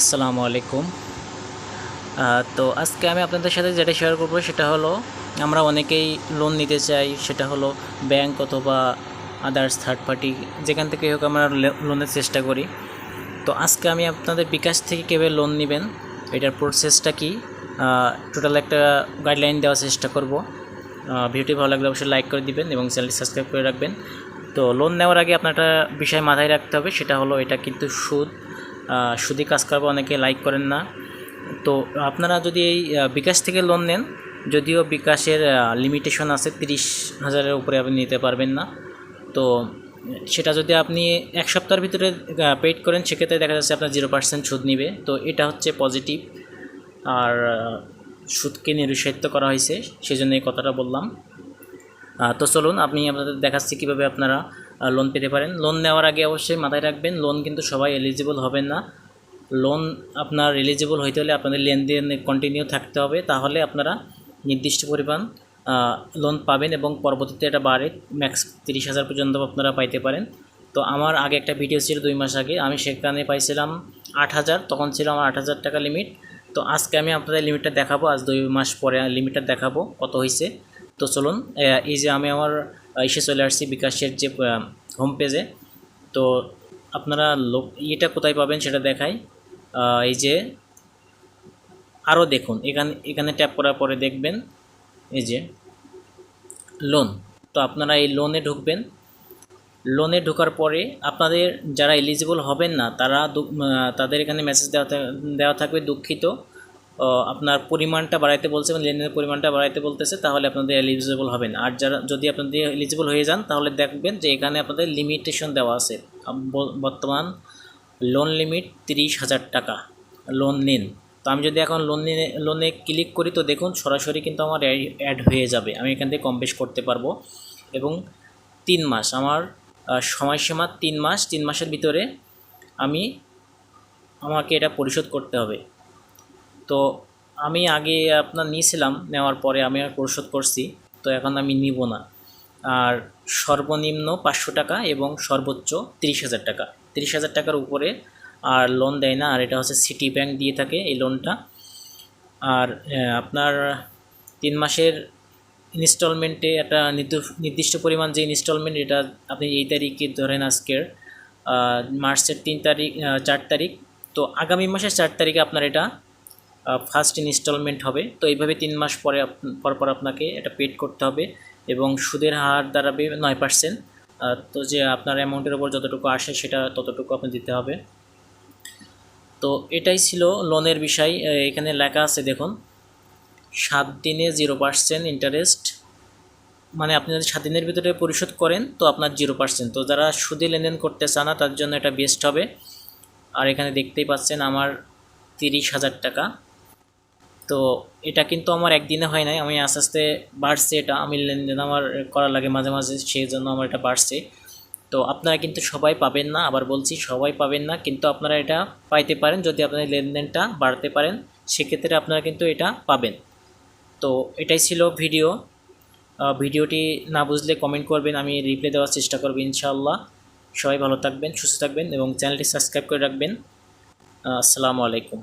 আসসালামু আলাইকুম। তো আজকে আমি আপনাদের সাথে যেটা শেয়ার করব সেটা হলো, আমরা অনেকেই লোন নিতে চাই, সেটা হলো ব্যাংক অথবা আদার্স থার্ড পার্টি যেখান থেকে হোক আমরা লোনের চেষ্টা করি। তো আজকে আমি আপনাদের বিকাশ থেকে কীভাবে লোন নেবেন, এটার প্রসেসটা কি টোটাল একটা গাইডলাইন দেওয়ার চেষ্টা করব। ভিডিওটি ভালো লাগলে অবশ্যই লাইক করে দিবেন এবং চ্যানেলটি সাবস্ক্রাইব করে রাখবেন। তো লোন নেওয়ার আগে আপনার একটা বিষয় মাথায় রাখতে হবে, সেটা হলো এটা কিন্তু সুদ। সুদি কাজ করবে, অনেকে লাইক করেন না। তো আপনারা যদি এই বিকাশ থেকে লোন নেন, যদিও বিকাশের লিমিটেশন আছে, তিরিশ হাজারের উপরে আপনি নিতে পারবেন না। তো সেটা যদি আপনি এক সপ্তাহের ভিতরে পেড করেন, সেক্ষেত্রে দেখা যাচ্ছে আপনার জিরো পার্সেন্ট সুদ নিবে। তো এটা হচ্ছে পজিটিভ আর সুদকে নিরুৎসাহিত করা হয়েছে সেই জন্য এই কথাটা বললাম। তো চলুন আমি আপনাদের দেখাচ্ছি কীভাবে আপনারা লোন পেতে পারেন। লোন নেওয়ার আগে অবশ্যই মাথায় রাখবেন লোন কিন্তু সবাই এলিজিবল হবেন না। লোন আপনার এলিজিবল হইতে হলে আপনাদের লেনদেন কন্টিনিউ থাকতে হবে, তাহলে আপনারা নির্দিষ্ট পরিমাণ লোন পাবেন এবং পরবর্তীতে এটা বাড়ে ম্যাক্স তিরিশ হাজার পর্যন্ত আপনারা পাইতে পারেন। তো আমার আগে একটা ভিডিও ছিল দুই মাস আগে, আমি সেখানে পাইছিলাম আট হাজার, তখন ছিল আমার আট হাজার টাকা লিমিট তো আজকে আমি আপনাদের লিমিটটা দেখাবো, আজ দুই মাস পরে লিমিটটা দেখাবো কত হয়েছে তো চলুন এই যে আমি আমার এসে চলে আসছি বিকাশের যে হোম পেজে তো আপনারা লোক, ইয়েটা কোথায় পাবেন সেটা দেখাই। এই যে, আরও দেখুন, এখানে এখানে ট্যাপ করার পরে দেখবেন, এই যে লোন তো আপনারা এই লোনে ঢুকবেন। লোনে ঢোকার পরে আপনাদের যারা এলিজিবল হবেন না, তারা তাদের এখানে মেসেজ দেওয়া দেওয়া থাকবে দুঃখিত। আপনার পরিমাণটা বাড়াইতে বলছে এবং লেনদেনের পরিমাণটা বাড়াইতে বলতেছে, তাহলে আপনাদের এলিজিবল হবেন আর যারা যদি আপনাদের এলিজিবল হয়ে যান, তাহলে দেখবেন যে এখানে আপনাদের লিমিটেশন দেওয়া আছে। বর্তমান লোন লিমিট তিরিশ হাজার টাকা লোন নিন। তো আমি যদি এখন লোন নিয়ে লোনে ক্লিক করি, তো দেখুন সরাসরি কিন্তু আমার অ্যাড হয়ে যাবে। আমি এখান থেকে কম বেশ করতে পারব। এবং তিন মাস, আমার সময়সীমা তিন মাস, তিন মাসের ভিতরে আমি আমাকে এটা পরিশোধ করতে হবে। তো আমি আগে আপনার নিয়েছিলাম, নেওয়ার পরে আমি আর পরিশোধ করছি, তো এখন আমি নিব না। আর সর্বনিম্ন পাঁচশো টাকা এবং সর্বোচ্চ তিরিশ হাজার টাকা। তিরিশ হাজার টাকার উপরে আর লোন দেয় না, আর এটা হচ্ছে সিটি ব্যাংক দিয়ে থাকে এই লোনটা আর আপনার তিন মাসের ইনস্টলমেন্টে একটা নির্দ- নির্দিষ্ট পরিমাণ যে ইনস্টলমেন্ট এটা আপনি এই তারিখে ধরেন আজকের মার্চের তিন তারিখ চার তারিখ, তো আগামী মাসের চার তারিখে আপনার এটা ফার্স্ট ইনস্টলমেন্ট হবে। তো এইভাবে তিন মাস পরে আপ- পর পর আপনাকে এটা পেড করতে হবে এবং সুদের হার দাঁড়াবে নয় পার্সেন্ট তো যে আপনার অ্যামাউন্টের ওপর যতটুকু আসে সেটা ততটুকু আপনি দিতে হবে। তো এটাই ছিল লোনের বিষয়। এখানে লেখা আছে, দেখুন, সাত দিনে জিরো পার্সেন্ট ইন্টারেস্ট মানে আপনি যদি সাত দিনের ভিতরে পরিশোধ করেন, তো আপনার জিরো পার্সেন্ট তো যারা সুদে লেনদেন করতে চান না, তার জন্য এটা বেস্ট হবে। আর এখানে দেখতেই পাচ্ছেন, আমার তিরিশ হাজার টাকা। তো এটা কিন্তু আমার একদিনে হয় নাই। আমি আস্তে আস্তে বাড়ছে এটা। আমি লেনদেন আমার করা লাগে মাঝে মাঝে সেই জন্য আমার এটা বাড়ছে। তো আপনারা কিন্তু সবাই পাবেন না, আবার বলছি সবাই পাবেন না, কিন্তু আপনারা এটা পাইতে পারেন যদি আপনাদের লেনদেনটা বাড়তে পারেন। সেক্ষেত্রে আপনারা কিন্তু এটা পাবেন। তো এটাই ছিল ভিডিও। ভিডিওটি না বুঝলে কমেন্ট করবেন, আমি রিপ্লাই দেওয়ার চেষ্টা করব ইনশাআল্লাহ। সবাই ভালো থাকবেন, সুস্থ থাকবেন এবং চ্যানেলটি সাবস্ক্রাইব করে রাখবেন। আসসালামু আলাইকুম।